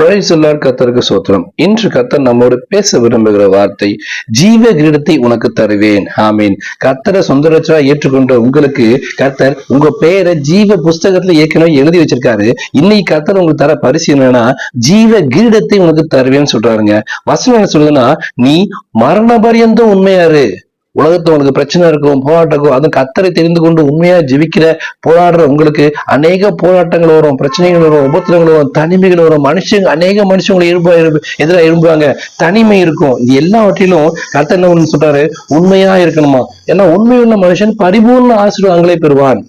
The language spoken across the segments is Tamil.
பிரைசுல்லார் கத்தருக்கு சோத்திரம். இன்று கத்தர் நம்மோடு பேச விரும்புகிற வார்த்தை ஜீவ கிரீடத்தை உனக்கு தருவேன். ஆமீன். கத்தரை சொந்த ஏற்றுக்கொண்ட உங்களுக்கு கத்தர் உங்க பெயரை ஜீவ புஸ்தகத்துல ஏற்கனவே எழுதி வச்சிருக்காரு. இன்னைக்கு கத்தர் உங்களுக்கு தர பரிசு என்னன்னா ஜீவ கிரீடத்தை உனக்கு தருவேன்னு சொல்றாருங்க. வசனம் என்ன சொல்லுதுன்னா நீ மரண பரியந்தம் உண்மையாரு. உலகத்துல உனக்கு பிரச்சனை இருக்கும் போராட்டம் இருக்கும் அதுவும் கத்தரை தெரிந்து கொண்டு உண்மையா ஜெபிக்கிற போராடுற உங்களுக்கு அநேக போராட்டங்கள் வரும் பிரச்சனைகள் வரும் உபத்திரங்கள் வரும் தனிமைகள் வரும் மனுஷங்க அநேக மனுஷங்களை இருப்ப எதிராக இருப்பாங்க தனிமை இருக்கும். இது எல்லாவற்றிலும் கத்தர் என்ன சொல்றாரு? உண்மையா இருக்கணுமா? ஏன்னா உண்மையுள்ள மனுஷன் பரிபூர்ண ஆசீர்வாதங்களை பெறுவான்.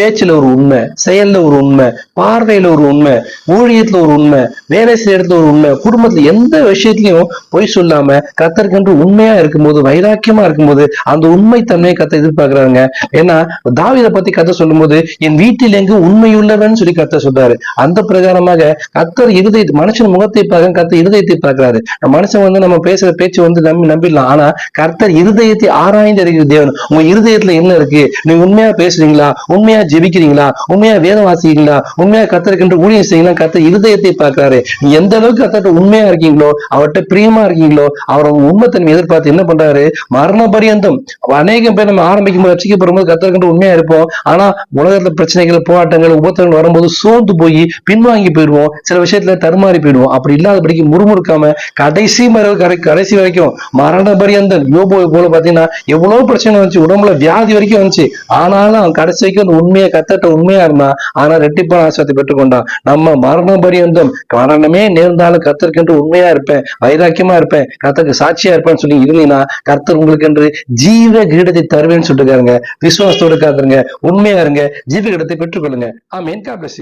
பேச்சுல ஒரு உண்மை செயல்ல ஒரு உண்மை பார்வையில ஒரு உண்மை ஊழியத்துல ஒரு உண்மை வேலை செய்யற இடத்துல ஒரு உண்மை குடும்பத்துல எந்த விஷயத்திலையும் பொய் சொல்லாம கத்தருக்கென்று உண்மையா இருக்கும்போது வைராக்கியமா இருக்கும்போது அந்த உண்மை தன்மையை கத்த எதிர்பார்க்கறாங்க ஏன்னா தாவிதை பத்தி கத்த சொல்லும்போது என் வீட்டில் எங்கு உண்மையுள்ளவன் சொல்லி கத்த சொல்றாரு. அந்த பிரகாரமாக கத்தர் இருதய மனுஷன் முகத்தை பார்க்க கத்தர் இருதயத்தை பார்க்கிறாரு. மனுஷன் வந்து நம்ம பேசுற பேச்சு வந்து நம்பி நம்பிடலாம். ஆனா கர்த்தர் இருதயத்தை ஆராய்ந்து அறிகிற தேவன் உங்க இருதயத்துல என்ன இருக்கு? நீங்க உண்மையா பேசுறீங்களா? உண்மை உண்மையா ஜெபிக்கிறீங்களா? உண்மையா வேதம் வாசிக்கிறீங்களா? உண்மையா கத்தருக்கின்ற ஊழியம் செய்யலாம் கத்த இருதயத்தை பார்க்கிறாரு. நீ எந்த அளவுக்கு கத்தட்ட உண்மையா இருக்கீங்களோ அவர்கிட்ட பிரியமா இருக்கீங்களோ அவர் உங்க உண்மைத்தன்மை எதிர்பார்த்து என்ன பண்றாரு? மரண பரியந்தம் அநேகம் பேர் நம்ம ஆரம்பிக்கும் போது ரசிக்கப்படும் போது கத்தருக்கின்ற உண்மையா இருப்போம். ஆனா உலகத்துல பிரச்சனைகள் போராட்டங்கள் உபத்தங்கள் வரும்போது சோர்ந்து போய் பின்வாங்கி போயிடுவோம். சில விஷயத்துல தருமாறி போயிடுவோம். அப்படி இல்லாதபடிக்கு முறுமுறுக்காம கடைசி மறை கடை கடைசி வரைக்கும் மரண பரியந்தம் யோபோவை போல பாத்தீங்கன்னா எவ்வளவு பிரச்சனை வந்துச்சு உடம்புல வியாதி வரைக்கும் வந்துச்சு. ஆனாலும் அவன் கடைசி வரைக்கும் உண்மையை கத்தட்ட உண்மையா இருந்தான் ஆனா ரெட்டிப்பான ஆசிரியத்தை பெற்றுக்கொண்டான். நம்ம மரண பரியந்தம் மரணமே நேர்ந்தாலும் கத்தருக்கென்று உண்மையா இருப்பேன் வைராக்கியமா இருப்பேன் கத்தருக்கு சாட்சியா இருப்பேன்னு சொல்லி இருந்தீங்கன்னா கர்த்தர் உங்களுக்கு என்று ஜீவ கிரீடத்தை தருவேன்னு சொல்லிருக்காருங்க விசுவாசத்தோடு காத்துருங்க உண்மையா இருங்க ஜீவ கிரீடத்தை பெற்றுக்கொள்ளுங்க. ஆமீன். God bless